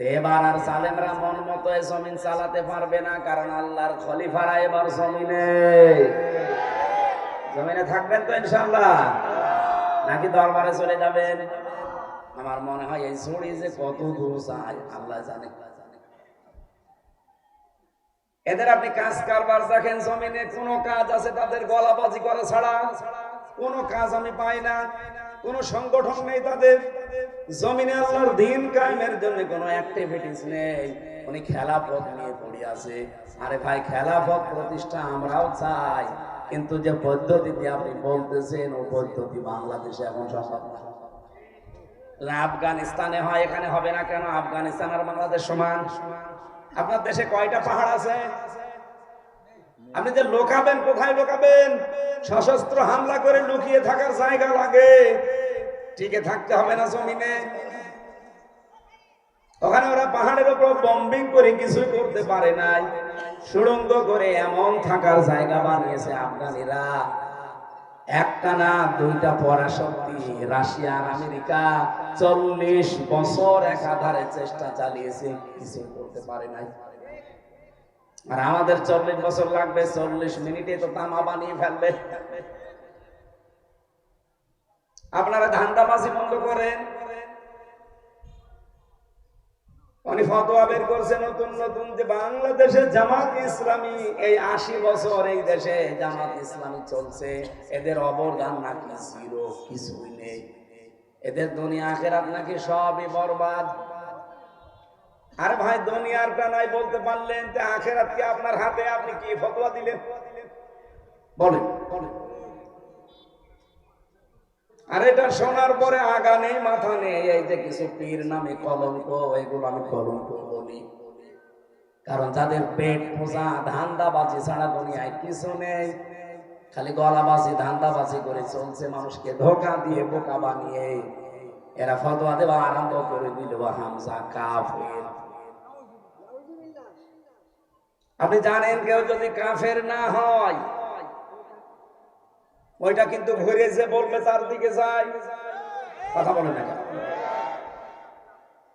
এবার আর সালেমরা মন মতো জমিন চালাতে পারবে না, কারণ আল্লাহর খলিফারা এবার জমিনে। জমিনে থাকবেন তো ইনশাল্লাহ নাকি দরবারে চলে যাবেন? আমার মনে হয় এই ছড়ি যে কত দূর আল্লাহ জানে। এদের আপনি কাজ কারবার দেখেন জমিনে, কোন কাজ আছে তাদের গলাবাজি করা ছাড়া। কোনো কাজ আমি পাই না। কোন সংগঠন নেই তাদের। জমিনে আল্লাহর দিন কায়েমের জন্য কোনো অ্যাক্টিভিটিস নেই। উনি খেলাফত নিয়ে পড়ে আছে। আরে ভাই খেলাফত প্রতিষ্ঠা আমরাও চাই। কিন্তু যে পদ্ধতিতে আপনি বলতেছেন, ও পদ্ধতি বাংলাদেশে এখন সম্ভব না। আফগানিস্তানে হয়, এখানে হবে না কেন? আফগানিস্তান আর বাংলাদেশ সমান। আপনার দেশে কয়টা পাহাড় আছে? আপনি যে লোকাবেন, কোথায় লোকাবেন? সশস্ত্র হামলা করে লুকিয়ে থাকার জায়গা লাগে। টিকে থাকতে হবে না জমিনে। ওখানে ওরা পাহাড়ের উপর বম্বিং করে কিছুই করতে পারে নাই। সুড়ঙ্গ করে এমন থাকার জায়গা বানিয়েছে আফগানিরা। একটা না, দুইটা পরাশক্তি, রাশিয়া আর আমেরিকা চল্লিশ বছর একাধারে চেষ্টা চালিয়েছে কিছু করতে পারে নাই। আর আমাদের চল্লিশ বছর লাগবে, চল্লিশ মিনিটে তো তামা বানিয়ে ফেলবে। আপনারা ধান্দাবাজি বন্ধ করেন। উনি ফতোয়া বের করছে নতুন নতুন যে বাংলাদেশে জামাত ইসলামী, এই আশি বছর এই দেশে জামাত ইসলামী চলছে। এদের অবদান নাকি জিরো? কিছুই নেই। এদের দুনিয়া আখেরাত নাকি সবই বরবাদ। আরে ভাই দুনিয়ারটা নাই বলতে পারলেন যে আখেরাত কি আপনার হাতে আপনি কি ফতোয়া দিলেন? বলেন। আর এটা শোনার পরে আগা নেই, মাথা নেই, এই যে কিছু পীর নামে কলঙ্ক, এগুলো আমি কলঙ্ক বলি। কারণ যাদের পেট পোষা ধান্দাবাজি ছাড়া দুনিয়ায় কিছু নেই। খালি গলাবাজি, ধান্দাবাজি করে চলছে মানুষকে ধোকা দিয়ে বোকা বানিয়ে। এরা ফতোয়া দেওয়া আরম্ভ করে দিল, হামজা কাফের। আপনি জানেন কেউ যদি কাফের না হয়, ওইটা কিন্তু ঘুরে যে বলবে তার দিকে যায়। কথা বলে না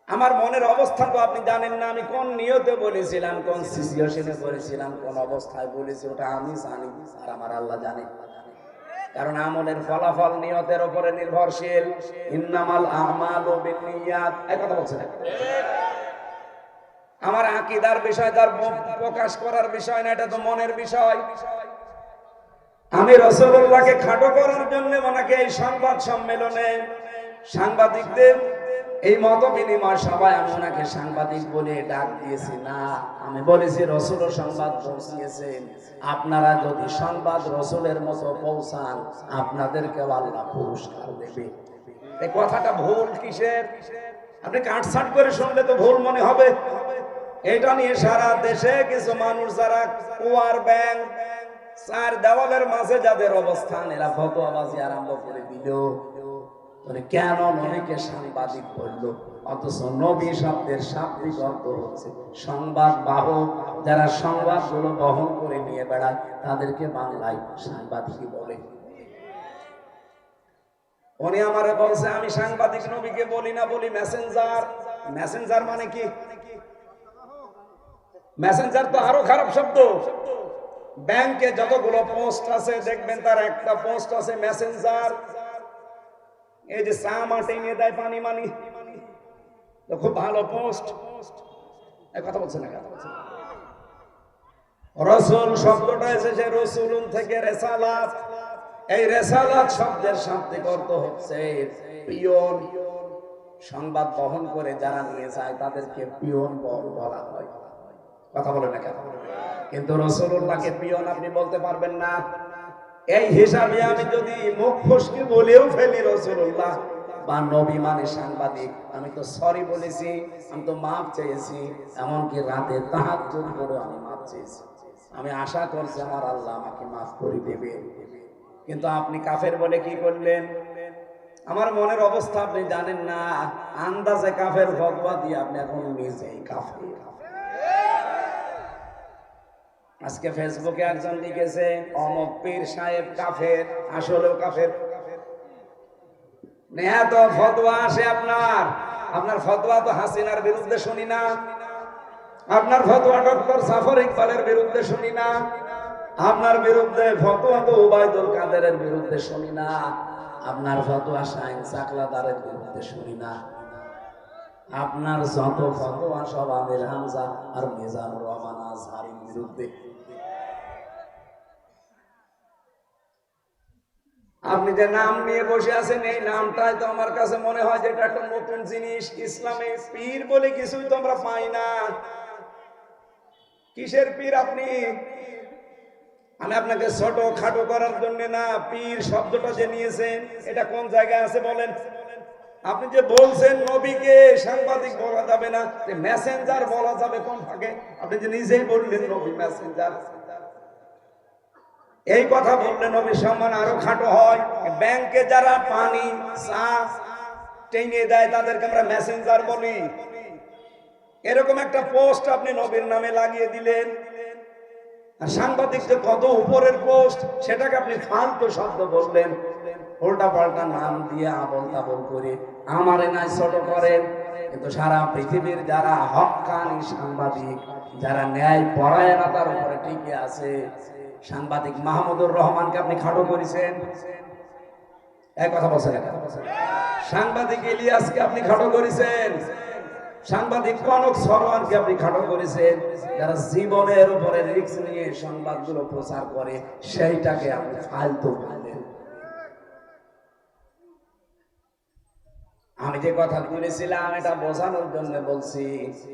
আমার মনের অবস্থা তো আপনি জানেন না, আমি কোন নিয়তে বলেছিলাম, কোন সিচুয়েশনে বলেছিলাম, কোন অবস্থায় বলেছি, ওটা আমি জানি, আর আমার আল্লাহ জানে। কারণ আমলের ফলাফল নিয়তের উপরে নির্ভরশীল। ইন্নামাল আমাল ও বিনিয়াত এই কথা বলছেন আমার আকীদার বিষয়, তার প্রকাশ করার বিষয় না, এটা তো মনের বিষয়। আমি রসগোল্লাকে খাটো করার জন্য ওনাকে এই সংবাদ সম্মেলনে সাংবাদিকদের এই মত বিনিময় সবাই আমি ওনাকে সাংবাদিক বলে ডাক দিয়েছি। না, আমি বলেছি রসুল সংবাদ পৌঁছিয়েছেন। আপনারা যদি সংবাদ রসুলের মতো পৌঁছান আপনাদেরকে আল্লাহ পুরস্কার দেবে। এই কথাটা ভুল কিসের? আপনি কাটছাট করে শুনলে তো ভুল মনে হবে। এটা নিয়ে সারা দেশে কিছু মানুষ যারা কুয়ার ব্যাংক, চার দেওয়ালের মাঝে যাদের অবস্থান, এরা ফতোয়াবাজি আরম্ভ করে দিল। মানে কেন নবীকে সাংবাদিক বলল? অথচ নবী শব্দের শাব্দিক অর্থ হচ্ছে সংবাদ বাহক। যারা সংবাদগুলো বহন করে নিয়ে বেড়ায়, তাদেরকে বাংলায় সাংবাদিক বলে। উনি আমারে বলছে, আমি সাংবাদিক নবীকে বলি না, বলি মেসেঞ্জার মেসেঞ্জার মানে কি? মেসেঞ্জার তো আরও খারাপ শব্দ। ব্যাংকে যতগুলো পোস্ট আছে, দেখবেন তার একটা পোস্ট আছে মেসেঞ্জার এই যে চা মাঠে নিয়ে দেয় পানি মানি। খুব ভালো পোস্ট কথা বলছে না কথা বলছে রসুল শব্দটা এসেছে রসুলুন থেকে রেসালাত। এই রেসালাত শব্দের শাব্দিক অর্থ হচ্ছে পিয়ন। সংবাদ বহন করে যারা নিয়ে যায়, তাদেরকে পিয়ন বলা হয়। কথা বলে না কেন? কিন্তু রসুল্লাহকে পিয়ন আপনি বলতে পারবেন না। এই হিসাবে আমি যদি মুখ ফসকে বলেও ফেলি রসুল্লাহ বা নবী মানে সাংবাদিক, আমি তো সরি বলেছি, আমি তো মাপ চেয়েছি, এমনকি রাতে তাহার করে আমি মাপ চেয়েছি। আমি আশা করছি আমার আল্লাহ আমাকে মাফ করে দেবে। কিন্তু আপনি কাফের বলে কি করলেন? আমার মনের অবস্থা আপনি জানেন না, আন্দাজে কাফের ভগবা দিয়ে আপনি এখন নিজেই কাফের। আজকে ফেসবুকে একজন লিখেছে, অমক পীর সাহেব কাফের, আসলেও কাফের। এত ফতোয়া আসে আপনার। আপনার ফতোয়া তো হাসিনার বিরুদ্ধে শুনি না। আপনার ফতোয়া ডক্টর সাফর ইকবালের বিরুদ্ধে শুনি না। আপনার বিরুদ্ধে ফতোয়া তো উবাইদুল কাদেরের বিরুদ্ধে শুনি না। আপনার ফতোয়া শাহিন সাকলাদারের বিরুদ্ধে শুনি না। আপনার যত ফতোয়া সব আমির হামজা আর মিজানুর রহমান আজহারির বিরুদ্ধে। আপনি যে নাম নিয়ে বসে আছেন, এই নামটাই তো আমার কাছে মনে হয় যে এটা একটা নতুন জিনিস। ইসলামে পীর বলে কিছুই তো আমরা পাই না। কিসের পীর আপনি? আমি আপনাকে ছোট খাটো করার জন্য না, পীর শব্দটা যে নিয়েছেন, এটা কোন জায়গায় আছে বলেন? আপনি যে বলছেন নবীকে, সাংবাদিক বলা যাবে না মেসেঞ্জার বলা যাবে কোন ফাঁকে? আপনি যে নিজেই বললেন নবী মেসেঞ্জার এই কথা বললে নবী সম্মান আরও খাটো হয়। ব্যাংকে যারা পানি টেনে দেয়, তাদেরকে আমরা মেসেঞ্জার বলি। এরকম একটা পোস্ট আপনি নবীর নামে লাগিয়ে দিলেন। সাংবাদিক যে কত উপরের পোস্ট, সেটাকে আপনি ফালতু শব্দ বললেন। উল্টা পাল্টা নাম দিয়ে আবল তাবল করে আমারে নাই ছোট করেন কিন্তু সারা পৃথিবীর যারা হকানি সাংবাদিক, যারা ন্যায় পরায়ণতার উপরে টিকে আছে সাংবাদিক মাহমুদুর রহমানকে আপনি খাটো করেছেন। এক কথা বলছেন। সাংবাদিক ইলিয়াসকে আপনি খাটো করেছেন। সাংবাদিক কনক সরওয়ারকে আপনি খাটো করেছেন। যারা জীবনের উপরে রিক্স নিয়ে সংবাদগুলো প্রচার করে, সেইটাকে আপনি ফালতু বললেন। আমি যে কথা বলেছিলাম, এটা বোঝানোর জন্য বলছি,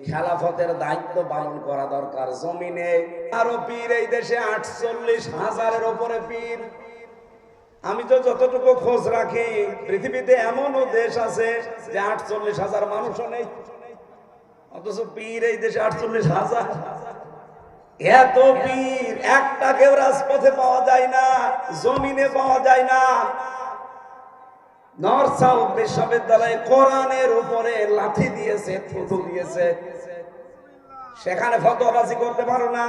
খেলাফতের দায়িত্ব পালন করা দরকার জমিনে। আরও পীর এই দেশে আটচল্লিশ হাজারের ওপরে পীর। আমি তো যতটুকু খোঁজ রাখি, পৃথিবীতে এমনও দেশ আছে যে আটচল্লিশ হাজার মানুষও নেই। অথচ পীর এই দেশে আটচল্লিশ হাজার। এত পীর একটা কেউ রাজপথে পাওয়া যায় না, জমিনে পাওয়া যায় না। নর্থ সাউথ বিশ্ববিদ্যালয়ে কোরআনের উপরে লাঠি দিয়েছে, থুতু দিয়েছে। সেখানে ফতোয়াবাজি করতে পারো না।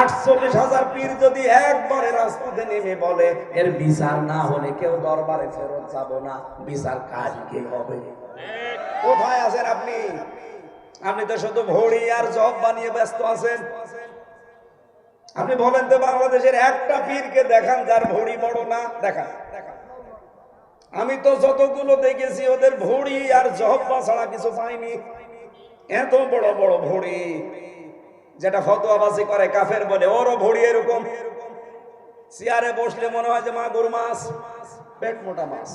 আটচল্লিশ হাজার পীর যদি একবারে রাজপথে নেমে বলে, এর বিচার না হলে কেউ দরবারে ফেরত যাব না। বিচার হবে? কোথায় আছেন আপনি? আপনি তো শুধু ভড়ি আর জব বানিয়ে ব্যস্ত আছেন। আপনি বলেন তো বাংলাদেশের একটা পীরকে দেখান যার ভড়ি বড় না, দেখান। আমি তো যতগুলো দেখেছি, ওদের ভড়ি আর জহব্বা ছাড়া কিছু পাইনি। এত বড় বড় ভড়ি। যেটা ফতোয়াবাজি করে, কাফের বলে, ওরও ভড়ি এরকম। চেয়ারে বসলে মনে হয় যে মা গরু মাছ, পেট মোটা মাছ।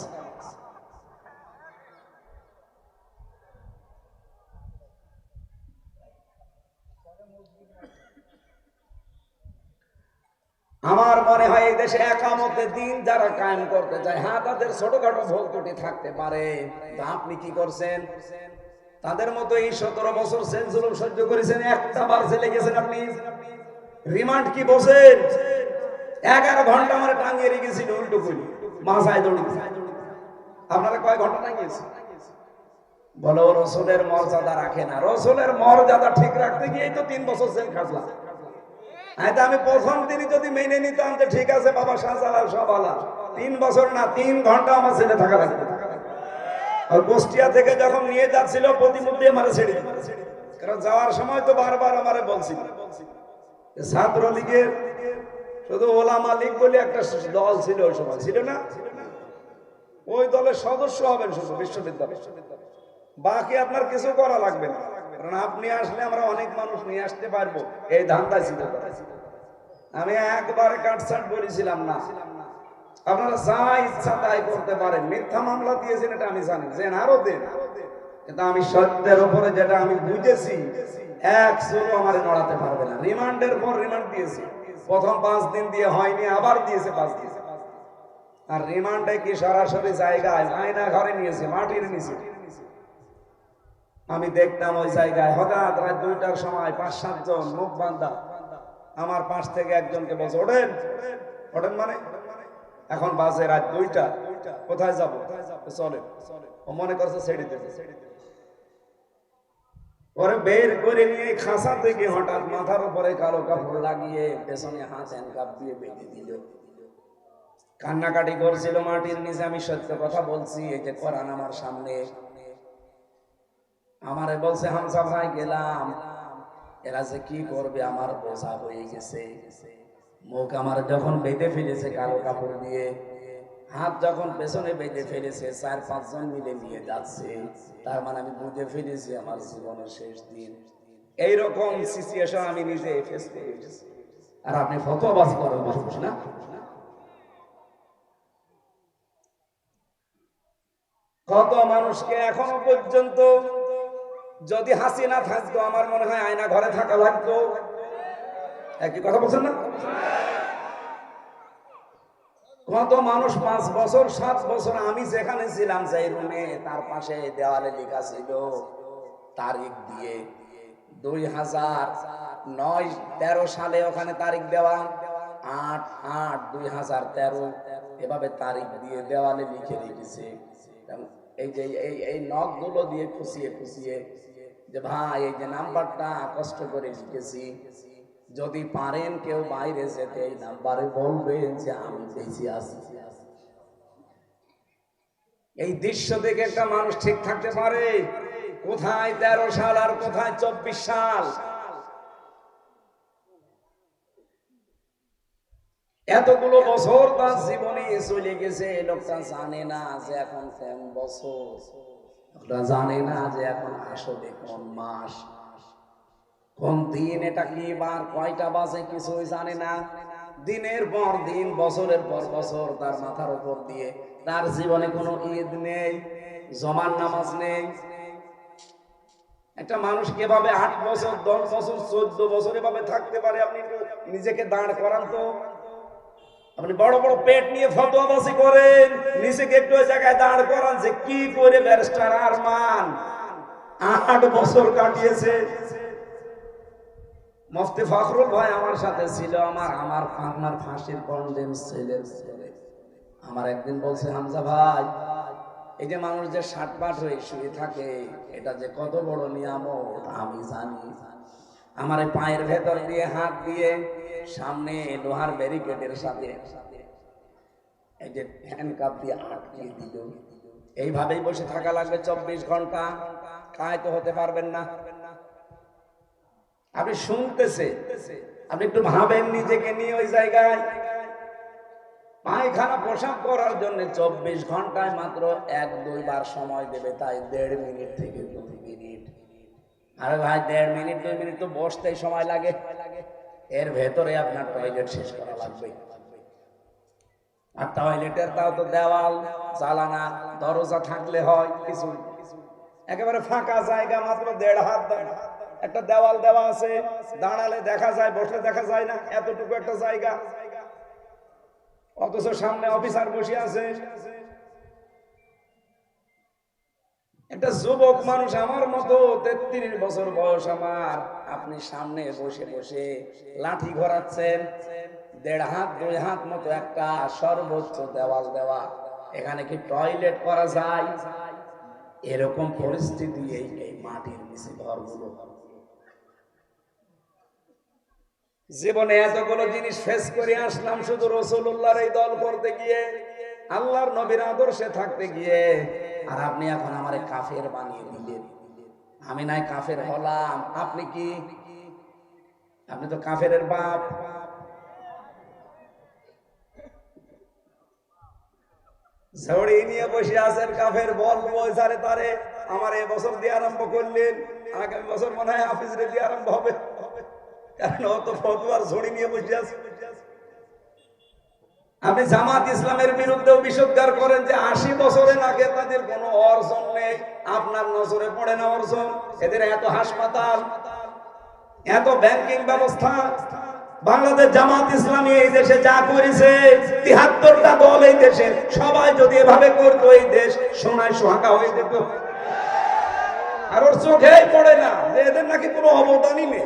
আমার মনে হয় এই দেশে একামতে দিন যারা কায়েম করতে চায় হ্যাঁ তাদের ছোটখাটো ভুল ত্রুটি থাকতে পারে। তা আপনি কি করছেন? তাদের মতো এই সতেরো বছর জুলুম সহ্য করেছেন, একটা বার জেলে গেছেন আপনি। রিমান্ড কি বসেন এগারো ঘণ্টা আমার টাঙিয়ে রেখেছিল উল্টো করি। মাসায় দৌড়ি আপনারা কয় ঘণ্টা টাঙিয়েছে বলো, রসুলের মর্যাদা রাখে না। রসুলের মর্যাদা ঠিক রাখতে গিয়েই তো তিন বছর জেল খাটলাম। হয়তো আমি প্রথম দিনই যদি মেনে নিতাম যে ঠিক আছে, বাবা শাহজালাল সব আলা তিন বছর না, তিন ঘণ্টা আমার ছেলে থাকা লাগবে। আর থেকে যখন নিয়ে যাচ্ছিল প্রতিমধ্যে আমার ছেড়ে। কারণ যাওয়ার সময় তো বারবার আমারে বলছিল। ছাত্র লীগের শুধু ওলামা লীগ বলে একটা দল ছিল ওই সময়। ছিল না? ওই দলের সদস্য হবেন শুধু বিশ্ববিদ্যালয়। বাকি আপনার কিছু করা লাগবে না। কারণ আপনি আসলে আমরা অনেক মানুষ নিয়ে আসতে পারব। এই ধান্দা ছিল আমি একবারে কাটছাট বলেছিলাম না। আপনারা যা ইচ্ছা তাই করতে পারেন। মিথ্যা মামলা দিয়েছেন এটা আমি জানি যে আরও দেন। কিন্তু আমি সত্যের উপরে যেটা আমি বুঝেছি, এক চুলো আমার নড়াতে পারবে না। রিমান্ডের পর রিমান্ড দিয়েছি। প্রথম পাঁচ দিন দিয়ে হয়নি, আবার দিয়েছে পাঁচ দিন। আর রিমান্ডে কি সরাসরি জায়গায় আয়না ঘরে নিয়েছে, মাটির নিচে? আমি দেখতাম ওই জায়গায়, হঠাৎ রাত দুইটার সময় পাঁচ সাতজন মুখ বান্ধা, আমার পাশ থেকে একজনকে বলছে, ওঠেন। ওঠেন মানে? এখন বাজে রাত দুইটা। কোথায় যাব? চলে ও মনে করছে ছেড়ে দেবে। পরে বের করে নিয়ে খাসা থেকে হঠাৎ মাথার উপরে কালো কাপড় লাগিয়ে পেছনে হাত দিয়ে বেঁধে দিল। কান্নাকাটি করছিল মাটির নিচে, আমি সত্য কথা বলছি, এই যে কোরআন আমার সামনে। আমারে বলছে হামসা ভাই, গেলাম। এরা যে কি করবে, আমার বোঝা হয়ে গেছে। মুখ আমার যখন বেঁধে ফেলেছে কালো কাপড় দিয়ে, হাত যখন পেছনে বেঁধে ফেলেছে, চার পাঁচজন মিলে নিয়ে যাচ্ছে। তার মানে আমি বুঝে ফেলেছি আমার জীবনের শেষ দিন। এইরকম সিচুয়েশন আমি নিজে ফেস করে। আর আপনি ফতোয়াবাজি করেন বসে, না? কত মানুষকে এখনও পর্যন্ত যদি হাসি না থাকতো, আমার মনে হয় আয়না ঘরে থাকা লাগতো। একই কথা বলছেন না? কত মানুষ পাঁচ বছর, সাত বছর আমি যেখানে ছিলাম সেই রুমে তার পাশে দেওয়ালে লেখা ছিল, তারিখ দিয়ে দুই হাজার নয়, তেরো সালে ওখানে তারিখ দেওয়া, আট আট দুই হাজার তেরো, এভাবে তারিখ দিয়ে দেওয়ালে লিখে রেখেছে। এই যে এই এই নখগুলো দিয়ে খুশিয়ে খুশিয়ে যে ভাই, এই যে নাম্বারটা কষ্ট করে লিখেছি যদি পারেন কেউ বাইরে যেতে, এই নাম্বারে বলবেন যে আমি বেঁচে আছি। এই দৃশ্য দেখে একটা মানুষ ঠিক থাকতে পারে? কোথায় তেরো সাল আর কোথায় চব্বিশ সাল? এতগুলো বছর তার জীবনে চলে গেছে লোকটা জানে না যে এখন কোন বছর। লোকটা জানে না যে এখন আসলে কোন মাস। কোন দিন, এটা কি বার, কয়টা বাজে কিছুই জানে না। দিনের পর দিন, বছরের পর বছর তার মাথার উপর দিয়ে। তার জীবনে কোনো ঈদ নেই, জমার নামাজ নেই। একটা মানুষ কীভাবে আট বছর, দশ বছর, চোদ্দ বছর এভাবে থাকতে পারে? আপনি নিজেকে দাঁড় করান তো। আপনি বড় বড় পেট নিয়ে ফটোবাসি করেন, নিজেকে একটু জায়গায় দাঁড় করান যে কি করে ব্যারিস্টার আরমান আট বছর কাটিয়েছে। মুফতি ফখরুল ভাই আমার সাথে ছিল, আমার আমার আমার ফাঁসির কন্ডেম ছেলের ছেলে আমার একদিন বলছে, হামজা ভাই, এই যে মানুষ যে ষাট পাট হয়ে শুয়ে থাকে, এটা যে কত বড় নিয়ামত, আমি জানি। আমার পায়ের ভেতর দিয়ে হাত দিয়ে সামনে লোহার ব্যারিকেডের সাথে এই যে ফ্যান কাপ দিয়ে আটকে দিল। এইভাবেই বসে থাকা লাগবে চব্বিশ ঘণ্টা। কায় তো হতে পারবেন না। আপনি শুনতেছে, আপনি একটু ভাবেন নিজেকে নিয়ে ওই জায়গায়। পায়খানা, পোশাক করার জন্য চব্বিশ ঘন্টায় মাত্র এক, দুইবার সময় দেবে, তাই দেড় মিনিট থেকে দুই মিনিট। আরে ভাই, দেড় মিনিট, দুই মিনিট তো বসতেই সময় লাগে। এর ভেতরে আপনার টয়লেট শেষ করা লাগবে। আর টয়লেটের তাও তো দেওয়াল জ্বালানা দরজা থাকলে হয় কিছু। একেবারে ফাঁকা জায়গা মাত্র দেড় হাত একটা দেওয়াল দেওয়া আছে, দাঁড়ালে দেখা যায়, বসলে দেখা যায় না, এতটুকু একটা জায়গা। অথচ সামনে অফিসার বসে আছে। একটা যুবক মানুষ আমার মতো তেত্রিশ বছর বয়স আমার। আপনি সামনে বসে বসে লাঠি ঘোরাচ্ছেন, দেড় হাত, দুই হাত মতো একটা সর্বোচ্চ দেওয়াল দেওয়া। এখানে কি টয়লেট করা যায়? এরকম পরিস্থিতি এই এই মাটির নিচে ঘরগুলো। জীবনে এতগুলো জিনিস ফেস করে আসলাম শুধু রসুল্লাহর এই দল করতে গিয়ে। আল্লাহর নবীর আদর্শে থাকতে গিয়ে, আর আপনি এখন আমারে কাফের বানিয়ে দিলেন। আমি নাই কাফের হলাম। আপনি কি? আপনি তো কাফের বাপ। ঝড়ি নিয়ে বসে আছেন কাফের সারে তারে। আমার এ বছর দিয়ে আরম্ভ করলেন। আগামী বছর মনে হয় হাফিজরে দিয়ে আরম্ভ হবে। কারণ ও তো ফতুয়ার ঝড়ি নিয়ে বসে আছে। আপনি জামাত ইসলামের বিরুদ্ধেও বিষোদ্গার করেন যে আশি বছরে নাকি তাদের কোনো অর্জন নেই। আপনার নজরে পড়ে না অর্জন? এদের এত হাসপাতাল, এত ব্যাংকিং ব্যবস্থা। বাংলাদেশ জামাত ইসলামী এই দেশে যা করেছে, তিহাত্তরটা দল এই দেশে, সবাই যদি এভাবে করতো এই দেশ, সোনায় সোহাগা হয়ে যেত। আর ওর চোখেই পড়ে না, যে এদের নাকি কোনো অবদানই নেই।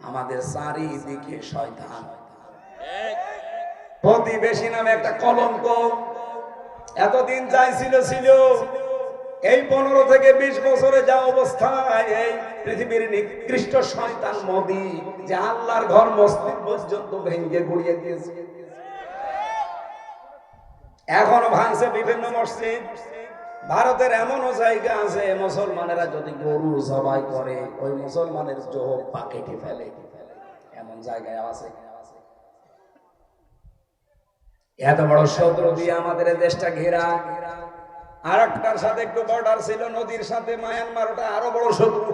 আমাদের চারিদিকে শয়তান। প্রতিবেশী নামে একটা কলঙ্ক। এতদিন যাই ছিল ছিল। এই পনেরো থেকে বিশ বছরে যা অবস্থায় এই পৃথিবীর নিকৃষ্ট শয়তান মোদি যে আল্লাহর ঘর মসজিদ পর্যন্ত ভেঙে গুড়িয়ে দিয়েছে। এখনও ভাঙছে বিভিন্ন মসজিদ। ভারতের এমনও জায়গা আছে, মুসলমানেরা যদি গরু জবাই করে, ওই মুসলমানের জোহর পাকেটে ফেলে। এমন জায়গায় আছে। এত বড় শত্রু দিয়ে আমাদের দেশটা ঘেরা। আর একটার সাথে একটু বর্ডার ছিল, নদীর সাথে মায়ানমার ওটা আরও বড় শত্রু।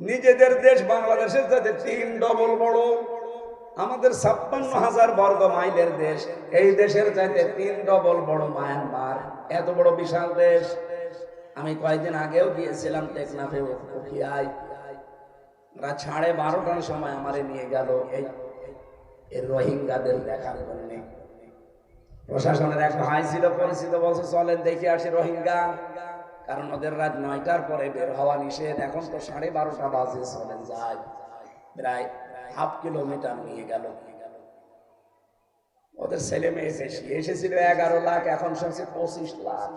নিজেদের দেশ বাংলাদেশের সাথে তিন ডবল বড়। আমাদের ছাপ্পান্ন হাজার বর্গ মাইলের দেশ, এই দেশের চাইতে তিন ডবল বড় মায়ানমার। এত বড় বিশাল দেশ। আমি কয়েকদিন আগেও গিয়েছিলাম টেকনাফে রাত সাড়ে বারোটার সময় আমারে নিয়ে গেল এই রোহিঙ্গাদের দেখার জন্য। প্রশাসনের এক ভাই ছিল পরিচিত, বলছে, চলেন দেখে আসি রোহিঙ্গা। কারণ ওদের রাত নয়টার পরে বের হওয়া নিষেধ। এখন তো সাড়ে বারোটা বাজে, চলেন যায় প্রায় হাফ কিলোমিটার নিয়ে গেল। ওদের ছেলে মেয়ে বেশি এসেছিল এগারো লাখ, এখন শুনছে পঁচিশ লাখ।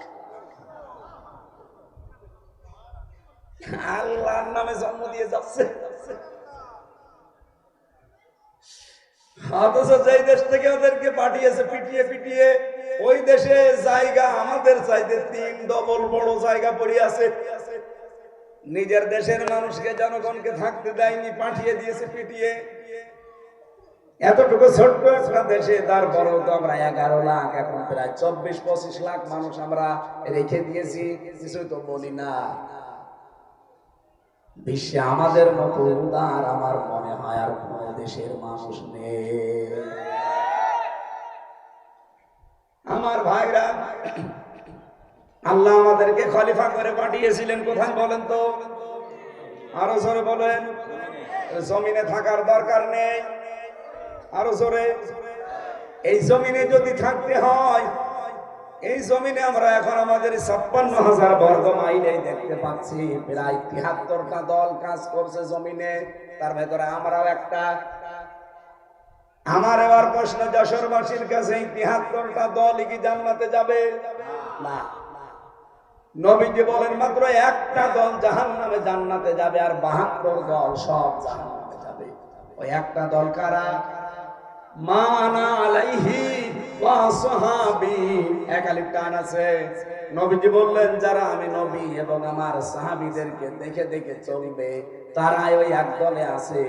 আল্লাহর নামে জন্ম দিয়ে যাচ্ছে। অথচ যেই দেশ থেকে ওদেরকে পাঠিয়েছে, পিটিয়ে পিটিয়ে, ওই দেশে জায়গা আমাদের চাইতে তিন ডবল বড় জায়গা পড়ে আছে। নিজের দেশের মানুষকে, জনগণকে থাকতে দেয়নি, পাঠিয়ে দিয়েছে পিটিয়ে। এতটুকু ছোট্ট একটা দেশে, তারপরেও তো আমরা এগারো লাখ, এখন প্রায় চব্বিশ, পঁচিশ লাখ মানুষ আমরা রেখে দিয়েছি, কিছুই তো বলি না। বিশ্বে আমাদের মতো উদার আমার মনে হয় আর কোন দেশের মানুষ নেই। আমার ভাইরা আল্লাহ আমাদেরকে খলিফা করে পাঠিয়েছিলেন, কোথায় বলেন তো? আরও জোরে বলেন। জমিনে থাকার দরকার নেই। আরও জোরে। এই জমিনে যদি থাকতে হয়, এই জমিনে আমরা এখন আমাদের ছাপ্পান্ন হাজার বর্গ মাইলে দেখতে পাচ্ছি, প্রায় তিহাত্তরটা দল কাজ করছে জমিনে। তার ভেতরে আমরাও একটা। আমার এবার প্রশ্ন, যশোরবাসীর কাছে এই তিহাত্তরটা দল কি জান্নাতে যাবে? না। নবীজি বলেন, মাত্র একটা দল জাহান নামে জান্নাতে যাবে আর বাহাত্তর দল সব জাহান নামে যাবে। ওই একটা দল কারা? মানা আলাইহি টান আছে। বললেন, যারা আমি নবী এবং আমার দেখে দেখে চলবে, তারাই ওই এক দলে আছে,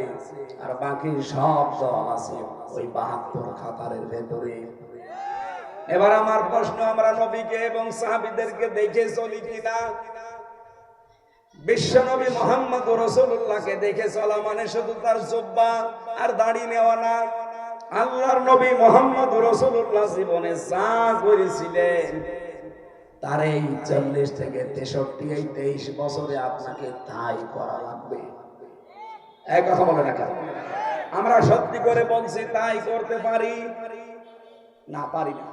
আর বাকি সব দল আছে ওই বাহাত্তর খাতারের ভেতরে। এবার আমার প্রশ্ন আমরা নবীকে এবং সাহাবীদেরকে দেখে চলি কিনা? বিশ্বনবী মোহাম্মদ রসুল্লাহকে দেখে চলা মানে শুধু তার জব্বা আর দাড়ি নেওয়া না। আল্লাহর নবী মোহাম্মদ রসুল্লাহ জীবনে যা করেছিলেন, তার এই চল্লিশ থেকে তেষট্টি এই তেইশ বছরে আপনাকে তাই করা লাগবে। এক কথা বলে না আমরা সত্যি করে বলছি, তাই করতে পারি? না পারি না।